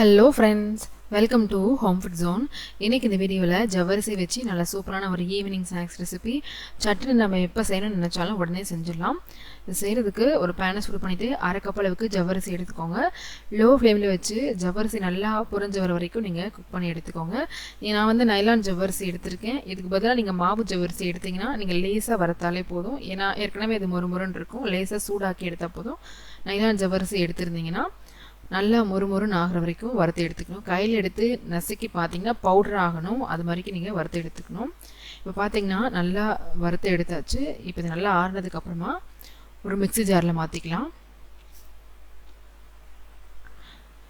Hello friends welcome to home food zone இன்றைக்கி இந்த வீடியோவில் ஜவ்வரிசி வச்சு நல்ல சூப்பரான ஒரு ஈவினிங் ஸ்நாக்ஸ் ரெசிபி சட்னி நம்ம எப்போ செய்யணும்னு நினச்சாலும் உடனே செஞ்சிடலாம். இது செய்கிறதுக்கு ஒரு பேனை சூடு பண்ணிவிட்டு அரை கப் அளவுக்கு ஜவ்வரிசி எடுத்துக்கோங்க. லோ ஃப்ளேமில் வச்சு ஜவ்வரிசி நல்லா புரிஞ்ச வர வரைக்கும் நீங்கள் குக் பண்ணி எடுத்துக்கோங்க. நான் வந்து நைலான் ஜவ்வரிசி எடுத்திருக்கேன். இதுக்கு பதிலாக நீங்கள் மாவு ஜவ்வரிசி எடுத்திங்கன்னா நீங்கள் லேசாக வரத்தாலே போதும். ஏன்னா ஏற்கனவே இது முறுமுறுன்னு இருக்கும். லேசாக சூடாக்கி எடுத்தால் போதும். நைலான் ஜவ்வரிசி எடுத்திருந்தீங்கன்னா நல்லா மொறு மொறுன்னு ஆகிற வரைக்கும் வறுத்து எடுத்துக்கணும். கையில் எடுத்து நசுக்கி பார்த்தீங்கன்னா பவுடர் ஆகணும். அது மாதிரிக்கு நீங்கள் வறுத்து எடுத்துக்கணும். இப்போ பார்த்தீங்கன்னா நல்லா வறுத்து எடுத்தாச்சு. இப்போ இது நல்லா ஆறுனதுக்கப்புறமா ஒரு மிக்சி ஜாரில் மாற்றிக்கலாம்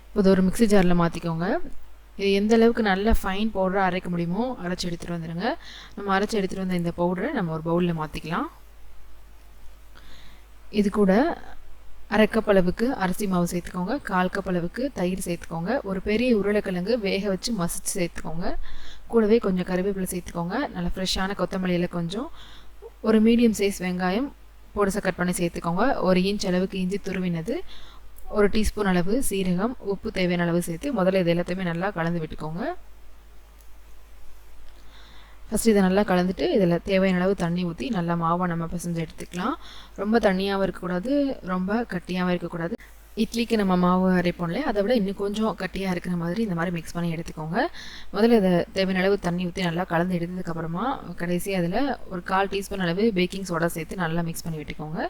இப்போ இது ஒரு மிக்சி ஜாரில் மாற்றிக்கோங்க இது எந்த அளவுக்கு நல்ல ஃபைன் பவுடராக அரைக்க முடியுமோ அரைச்சி எடுத்துகிட்டு வந்துடுங்க நம்ம அரைச்சி எடுத்துகிட்டு வந்த இந்த பவுடரை நம்ம ஒரு பவுலில் மாற்றிக்கலாம் இது கூட அரை கப் அளவுக்கு அரிசி மாவு சேர்த்துக்கோங்க கால் கப் அளவுக்கு தயிர் சேர்த்துக்கோங்க ஒரு பெரிய உருளைக்கிழங்கு வேக வச்சு மசிச்சு சேர்த்துக்கோங்க. கூடவே கொஞ்சம் கருவேப்பிலை சேர்த்துக்கோங்க. நல்லா ஃப்ரெஷ்ஷான கொத்தமல்லியில் கொஞ்சம் ஒரு மீடியம் சைஸ் வெங்காயம் பொடிசை கட் பண்ணி சேர்த்துக்கோங்க. ஒரு இன்ச் அளவுக்கு இஞ்சி துருவினது ஒரு டீஸ்பூன் அளவு சீரகம் உப்பு தேவையான அளவு சேர்த்து முதல்ல இது எல்லாத்தையுமே நல்லா கலந்து விட்டுக்கோங்க. ஃபஸ்ட்டு இதை நல்லா கலந்துட்டு இதில் தேவையான அளவு தண்ணி ஊற்றி நல்லா மாவை நம்ம பிசைஞ்சு எடுத்துக்கலாம். ரொம்ப தண்ணியாகவும் இருக்கக்கூடாது ரொம்ப கட்டியாகவும் இருக்கக்கூடாது. இட்லிக்கு நம்ம மாவு அரைப்போம்ல அதை விட இன்னும் கொஞ்சம் கட்டியாக இருக்கிற மாதிரி இந்த மாதிரி மிக்ஸ் பண்ணி எடுத்துக்கோங்க. முதல்ல இதை தேவையான அளவு தண்ணி ஊற்றி நல்லா கலந்து எடுத்ததுக்கப்புறமா கடைசி அதில் ஒரு கால் டீஸ்பூன் அளவு பேக்கிங் சோடா சேர்த்து நல்லா மிக்ஸ் பண்ணி விட்டுக்கோங்க.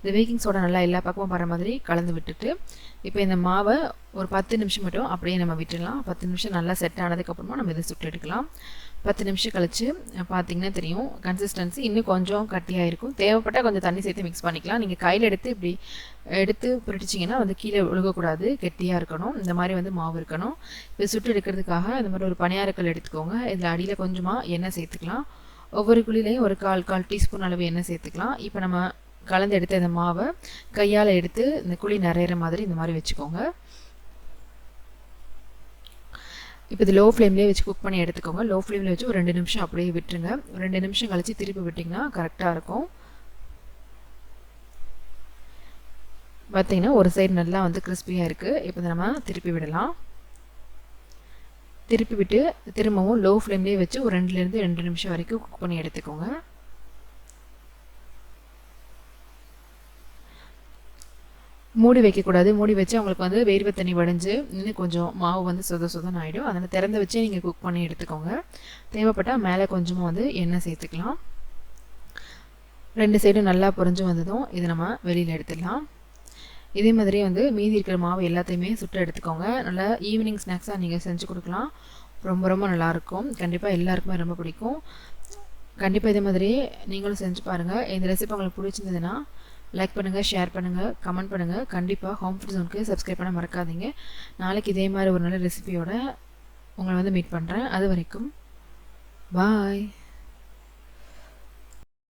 இந்த பேக்கிங் சோடா நல்லா எல்லா பக்கமும் வர மாதிரி கலந்து விட்டுட்டு இப்போ இந்த மாவை ஒரு பத்து நிமிஷம் மட்டும் அப்படியே நம்ம விட்டுடலாம். பத்து நிமிஷம் நல்லா செட் ஆனதுக்கப்புறமா நம்ம இதை சுட்டு எடுக்கலாம். பத்து நிமிஷம் கழித்து பார்த்தீங்கன்னா தெரியும் கன்சிஸ்டன்சி இன்னும் கொஞ்சம் கட்டியாக இருக்கும் தேவைப்பட்டால் கொஞ்சம் தண்ணி சேர்த்து மிக்ஸ் பண்ணிக்கலாம். நீங்கள் கையில் எடுத்து இப்படி எடுத்து புரட்டிச்சிங்கன்னா வந்து கீழே விழுகக்கூடாது. கெட்டியாக இருக்கணும். இந்த மாதிரி வந்து மாவு இருக்கணும். இப்போ சுட்டு எடுக்கிறதுக்காக இந்த மாதிரி ஒரு பணியாரக்கல் எடுத்துக்கோங்க. இதில் அடியில் கொஞ்சமாக எண்ணெய் சேர்த்துக்கலாம். ஒவ்வொரு குழிலையும் ஒரு கால் கால் டீஸ்பூன் அளவு எண்ணெய் சேர்த்துக்கலாம். இப்போ நம்ம கலந்து எடுத்த இந்த மாவை கையால் எடுத்து இந்த குழி நிறையிற மாதிரி இந்த மாதிரி வச்சுக்கோங்க. இப்போ இது லோ ஃப்ளேம்லேயே வச்சு குக் பண்ணி எடுத்துக்கோங்க. லோ ஃப்ளேமில் வச்சு ஒரு ரெண்டு நிமிஷம் அப்படியே விட்டுருங்க. ஒரு ரெண்டு நிமிஷம் கழித்து திருப்பி விட்டிங்கன்னா கரெக்டாக இருக்கும். பார்த்தீங்கன்னா ஒரு சைடு நல்லா வந்து கிறிஸ்பியாக இருக்குது இப்போ நம்ம திருப்பி விடலாம். திருப்பி விட்டு திரும்பவும் லோ ஃப்ளேம்லேயே வச்சு ஒரு ரெண்டுலேருந்து ரெண்டு நிமிஷம் வரைக்கும் குக் பண்ணி எடுத்துக்கோங்க. மூடி வைக்கக்கூடாது. மூடி வச்சு அவங்களுக்கு வந்து வேர்வை தண்ணி வடிஞ்சு இன்னும் கொஞ்சம் மாவு வந்து சொத சொதன் ஆகிடும் அதனால் திறந்து வச்சு நீங்கள் குக் பண்ணி எடுத்துக்கோங்க. தேவைப்பட்டால் மேலே கொஞ்சமாக வந்து எண்ணெய் சேர்த்துக்கலாம். ரெண்டு சைடும் நல்லா பொறிஞ்சு வந்ததும் இதை நம்ம வெளியில் எடுத்துடலாம். இதே மாதிரி வந்து மீதி இருக்கிற மாவு எல்லாத்தையுமே சுட்டு எடுத்துக்கோங்க. நல்லா ஈவினிங் ஸ்நாக்ஸாக நீங்கள் செஞ்சு கொடுக்கலாம். ரொம்ப ரொம்ப நல்லாயிருக்கும். கண்டிப்பாக எல்லாருக்குமே ரொம்ப பிடிக்கும். கண்டிப்பாக இதே மாதிரி நீங்களும் செஞ்சு பாருங்கள் இந்த ரெசிபி உங்களுக்கு பிடிச்சிருந்ததுன்னா லைக் பண்ணுங்கள் ஷேர் பண்ணுங்கள் கமெண்ட் பண்ணுங்கள் கண்டிப்பாக ஹோம் ஃபுட் ஜோனுக்கு சப்ஸ்கிரைப் பண்ண மறக்காதீங்க. நாளைக்கு இதே மாதிரி ஒரு நல்ல ரெசிபியோட உங்களை வந்து மீட் பண்ணுறேன் அது வரைக்கும் பாய்